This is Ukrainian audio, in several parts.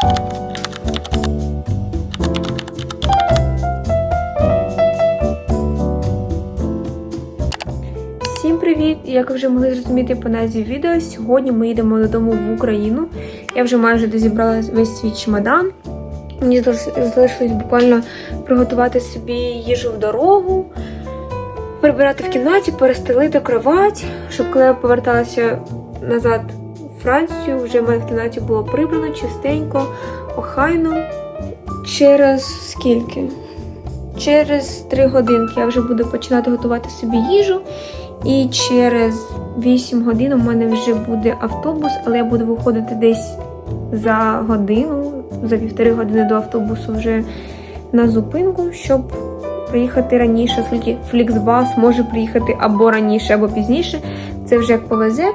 Всім привіт! Як ви вже могли зрозуміти по назві відео, сьогодні ми йдемо додому в Україну. Я вже майже дозібрала весь свій чемодан. Мені залишилось буквально приготувати собі їжу в дорогу, прибирати в кімнаті, перестелити кровать, щоб коли я поверталася назад Францію, вже в мене в кімнаті було прибрано чистенько, охайно. Через скільки? Через три годинки я вже буду починати готувати собі їжу. І через 8 годин у мене вже буде автобус, але я буду виходити десь за годину, за півтори години до автобусу вже на зупинку, щоб приїхати раніше, оскільки Фліксбас може приїхати або раніше, або пізніше. Це вже як повезе.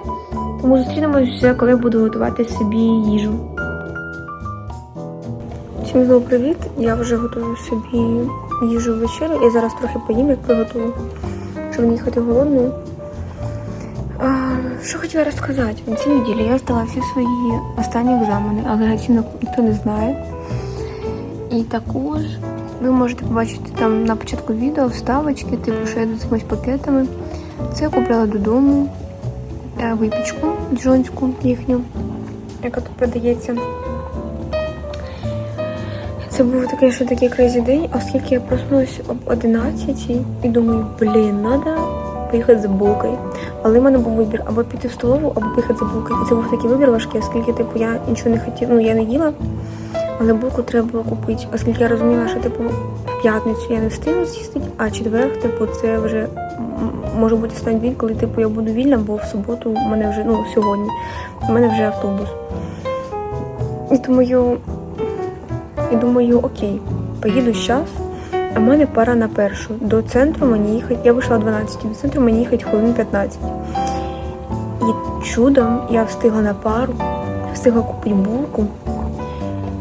Тому зустрінемося, коли буду готувати собі їжу. Всім знову привіт! Я вже готую собі їжу в вечерю. Я зараз трохи поїм, як приготую щоб не їхати голодною. Що хотіла розказати? На цій неділі я здала всі свої останні екзамени, але оцінок ніхто не знає. І також ви можете побачити там на початку відео вставочки, типу, що я з якимись пакетами. Це я купляла додому випічку джонську їхню, яка тут продається. Це був такий, що такий крейзі день, оскільки я проснулася об 11 і думаю, блін, треба поїхати за булкою. Але в мене був вибір або піти в столову, або поїхати за булкою. І це був такий вибір важкий, оскільки типу я нічого не хотіла, ну я не їла, але булку треба було купити, оскільки я розуміла, що типу в п'ятницю я не встигну з'їсти, а четверг, типу, це вже може бути останній день, коли типу я буду вільна, бо в суботу у мене вже ну сьогодні у мене вже автобус. І думаю, і думаю, окей, поїду зараз, а в мене пара на першу. До центру мені їхати. Я вийшла о 12, до центру мені їхати хвилин 15. І чудом я встигла на пару, встигла купити булку.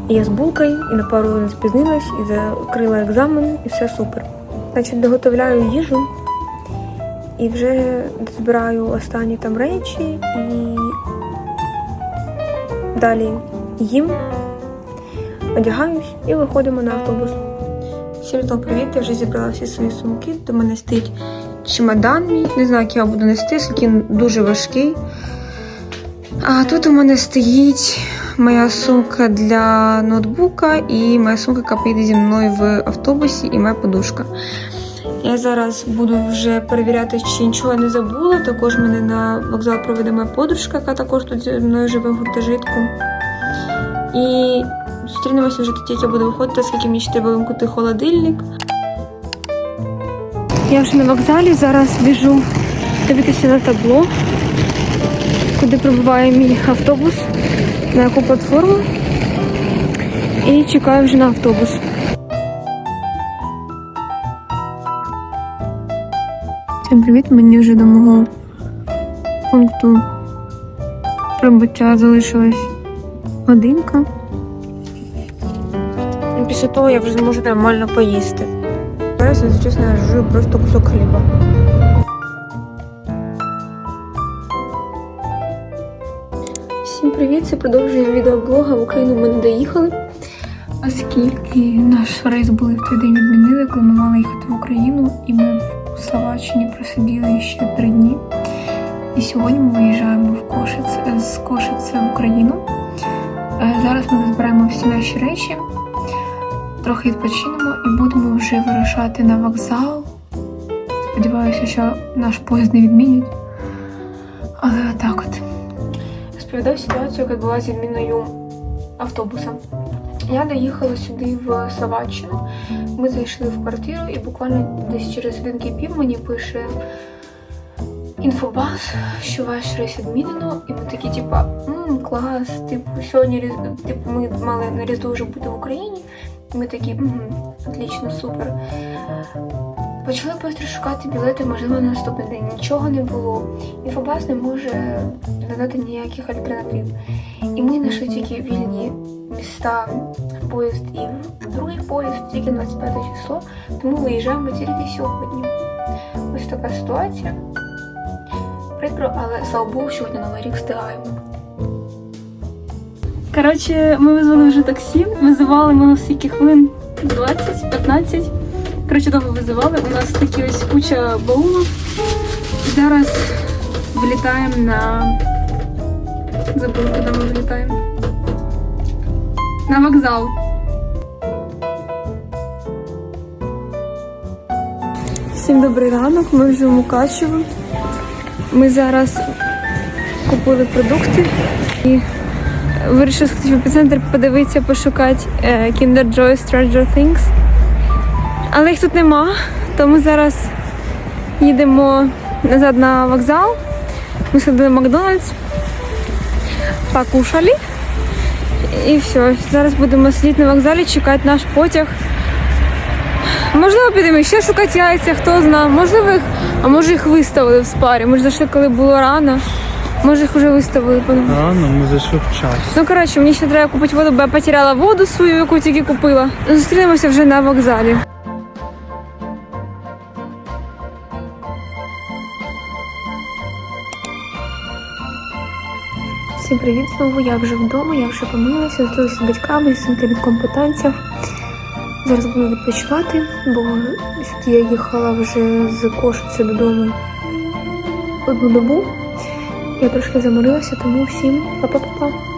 І я з булкою, і на пару не спізнилась, і закрила екзамен, і все супер. Значить, доготовляю їжу і вже збираю останні там речі і далі їм одягаюсь і виходимо на автобус. Знову привіт, я вже зібрала всі свої сумки. До мене стоїть чемодан мій. Не знаю, як я буду нести, оскільки він дуже важкий. А тут у мене стоїть моя сумка для ноутбука і моя сумка, яка поїде зі мною в автобусі, і моя подушка. Я зараз буду вже перевіряти, чи нічого не забула. Також мене на вокзал проведе моя подружка, яка також тут зі мною живе в гуртожитку. І зустрінемося вже тоді, як я буду виходити, оскільки мені ще треба вимкнути холодильник. Я вже на вокзалі, зараз біжу дивитися на табло, куди прибуває мій автобус, на яку платформу. І чекаю вже на автобус. Всім привіт, мені вже до мого пункту прибуття залишилась годинка. І Після того я вже зможу нормально поїсти. Зараз, якщо чесно, я жую просто кусок хліба. Всім привіт! Це продовження відеоблога. В Україну ми не доїхали. Оскільки наш рейс були в той день відмінили, коли ми мали їхати в Україну, і ми в Словаччині просиділи ще три дні. І сьогодні ми виїжджаємо в Кошице, з Кошице в Україну. Е, Зараз ми збираємо всі наші речі, трохи відпочинемо і будемо вже вирушати на вокзал. Сподіваюся, що наш поїзд не відмінять. Але отак от. Розповідаю ситуацію, яка була з відміною автобуса. Я доїхала сюди в Словаччину. Ми зайшли в квартиру і буквально десь через годинки пів мені пише інфобас, що ваш рейс відмінено, і ми такі, типа, мм, клас, типу, сьогодні типу, ми мали на Різдво вже бути в Україні. І ми такі, отлично, супер. Почали швидко шукати білети, можливо, на наступний день. Нічого не було. Інфобас не може надати ніяких альтернатив. І ми знайшли тільки вільні міста поїзд і другий поїзд, тільки 25 число, тому виїжджаємо тільки сьогодні. Ось така ситуація. Прикро, але слава Богу, сьогодні новий рік встигаємо. Коротше, ми визвали вже таксі. Визивали ми на скільки хвилин? 20-15. Коротше, довго визивали. У нас такі ось куча баулів. Зараз вилітаємо на. Забула, куди ми вилітаємо. На вокзал. Всім добрий ранок, ми вже в Мукачево. Ми зараз купили продукти і вирішили сходити в епіцентр подивитися, пошукати е, Kinder Joy Stranger Things. Але їх тут нема, тому зараз їдемо назад на вокзал. Ми сходили в Макдональдс, покушали. І все, зараз будемо сидіти на вокзалі, чекати наш потяг. Можливо, підемо ще шукати яйця, хто знає. Можливо, їх, а може їх виставили в спарі. Ми ж зайшли, коли було рано. Може їх вже виставили. Рано ми зайшли в час. Ну коротше, мені ще треба купити воду, бо я потеряла воду свою, яку тільки купила. Зустрінемося вже на вокзалі. Всім привіт знову. Я вже вдома, я вже помилася, зустрілася з батьками, з інтернетком по танцях. Зараз буду відпочивати, бо сюди я їхала вже з Кошиці додому одну добу. Я трошки заморилася, тому всім па-па-па-па.